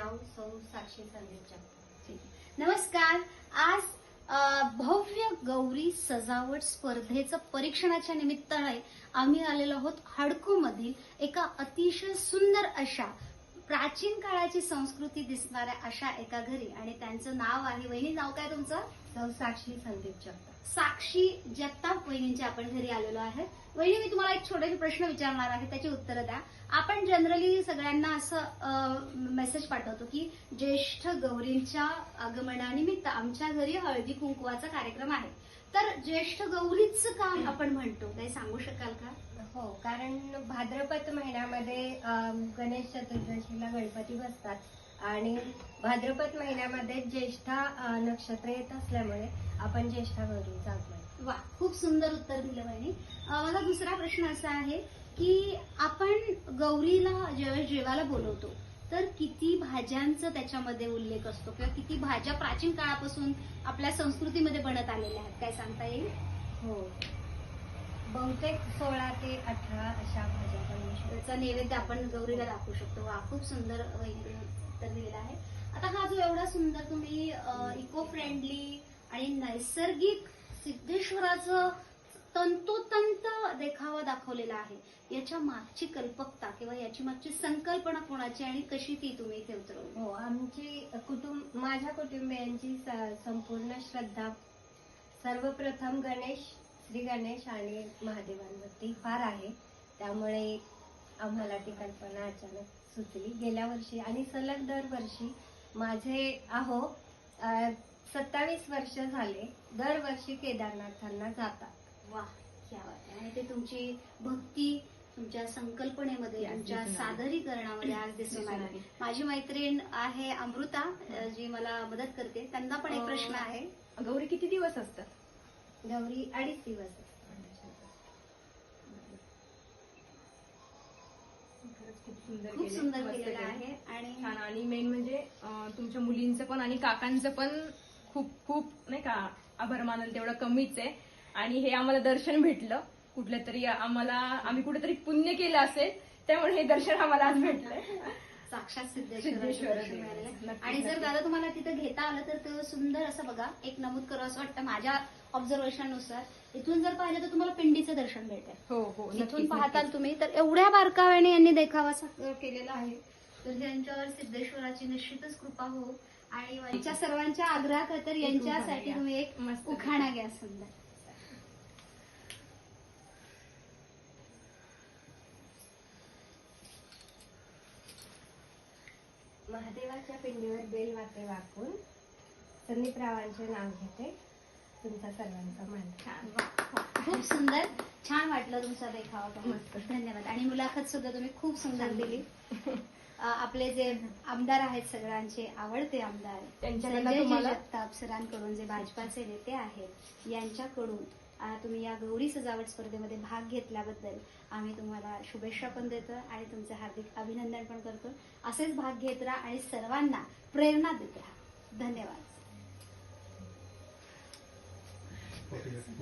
नाव सौ साक्षी संदीप नमस्कार. आज भव्य गौरी सजावट स्पर्धेचं परीक्षणाच्या निमित्ताने आम्ही आलेलो आहोत हडको मधील एका अतिशय सुंदर अशा प्राचीन काळाची संस्कृती दिसणाऱ्या अशा एका घरी. आणि त्यांचं नाव आहे वहिनी नाव काय तुमचं? साक्षी संदीप जगताप साक्षी जगताप वहिनींच्या आपण घरी आलेलो आहे. वहिनी मी तुम्हाला एक छोटेसे प्रश्न विचारणार आहे त्याची उत्तरं द्या. आपण जनरली सगळ्यांना असं मेसेज पाठवतो की ज्येष्ठ गौरींच्या आगमनानिमित्त आमच्या घरी हळदी कुंकवाचा कार्यक्रम आहे. तर ज्येष्ठ गौरीचं काम आपण म्हणतो काही सांगू शकाल का? हो कारण भाद्रपद महिन्यामध्ये गणेश चतुर्दशीला गणपती बसतात. आणि भाद्रपद महिन्यामध्ये ज्येष्ठा नक्षत्र येत असल्यामुळे आपण ज्येष्ठा गौरी जागवाय वा खूप सुंदर उत्तर दिलं बहिणी माझा दुसरा प्रश्न असा आहे की आपण गौरीला जेव्हा जेवायला बोलवतो तर किती भाज्यांचा त्याच्यामध्ये उल्लेख असतो किंवा किती भाज्या प्राचीन काळापासून आपल्या संस्कृतीमध्ये बनत आलेल्या आहेत काय सांगता येईल? हो. बहुतेक सोळा ते अठरा अशा भाज्या बनवू शकतो त्याचा नैवेद्य आपण गौरीला दाखवू शकतो. वा खूप सुंदर उत्तर दिलेलं आहे आता हा जो एवढा सुंदर तुम्ही इको फ्रेंडली आणि नैसर्गिक सिद्धेश्वराचं तंतोतंत देखावा दाखवलेला आहे. याच्या मागची कल्पकता किंवा याची मागची संकल्पना कोणाची आणि कशी ती तुम्ही इथे उतरवली? हो आमची कुटुंब माझ्या कुटुंबियांची स- संपूर्ण श्रद्धा सर्वप्रथम गणेश श्री गणेश आणि महादेवांवरती फार आहे. त्यामुळे आम्हाला ती कल्पना अचानक सुचली. गेल्या वर्षी आणि सलग दरवर्षी माझे अहो सत्तावीस वर्ष झाले दरवर्षी केदारनाथांना जातात वा आहे. आणि ते तुमची भक्ती तुमच्या संकल्पनेमध्ये तुमच्या. सादरीकरणामध्ये आज दिसून आली. माझी मैत्रीण आहे अमृता जी मला मदत करते त्यांना पण एक प्रश्न आहे गौरी किती दिवस असतात गौरी अडीच दिवस असतात. खूप सुंदर खूप केलंय. सुंदर मस्त केलेलं केलंय. आहे आणि छान आणि मेन म्हणजे अं, तुमच्या मुलींचं पण आणि काकांचं पण खूप खूप नाही का आभार मानाल तेवढं कमीच आहे आणि हे आम्हाला दर्शन भेटलं कुठलं तरी आम्हाला आम्ही कुठेतरी पुण्य केलं असेल त्यामुळे हे दर्शन आम्हाला आज भेटलंय साक्षात सिद्धेश्वराचं सिद्धेश्वर दर्शन मिळालेलं आहे. नक्कीच, आणि जर नक्कीच. दादा तुम्हाला तिथं घेता आलं तर ते सुंदर असं बघा एक नमूद करू असं वाटतं माझ्या ऑब्झर्वेशननुसार इथून जर पाहिलं तर तुम्हाला पिंडीचं दर्शन भेटेल हो हो इथून पाहताल. तुम्ही तर एवढ्या बारकाव्याने यांनी देखावा सा- केलेला आहे. तर त्यांच्यावर सिद्धेश्वराची निश्चितच कृपा हो आणि यांच्या सर्वांच्या आग्रह खातर एक यांच्यासाठी तुम्ही एक. उखाणा घ्या सुंदर. महादेवाच्या पिंडीवर बेल वाटे वाकून संदीपरावांचे नाव घेते. तुमचा सर्वांचा मान. खूप सुंदर. छान वाटलं तुमचा देखावा. धन्यवाद. आणि मुलाखत सुद्धा तुम्ही खूप सुंदर दिली. आपले जे आमदार आहेत सगळ्यांचे आवडते आमदार जगताप सरांकडून जे भाजपाचे नेते आहेत यांच्याकडून तुम्ही या गौरी सजावट स्पर्धेमध्ये भाग घेतल्याबद्दल आम्ही तुम्हाला शुभेच्छा पण देतो आणि तुमचे हार्दिक अभिनंदन पण करतो. असेच भाग घेत राहा आणि सर्वांना प्रेरणा देत राहा. धन्यवाद. Okay.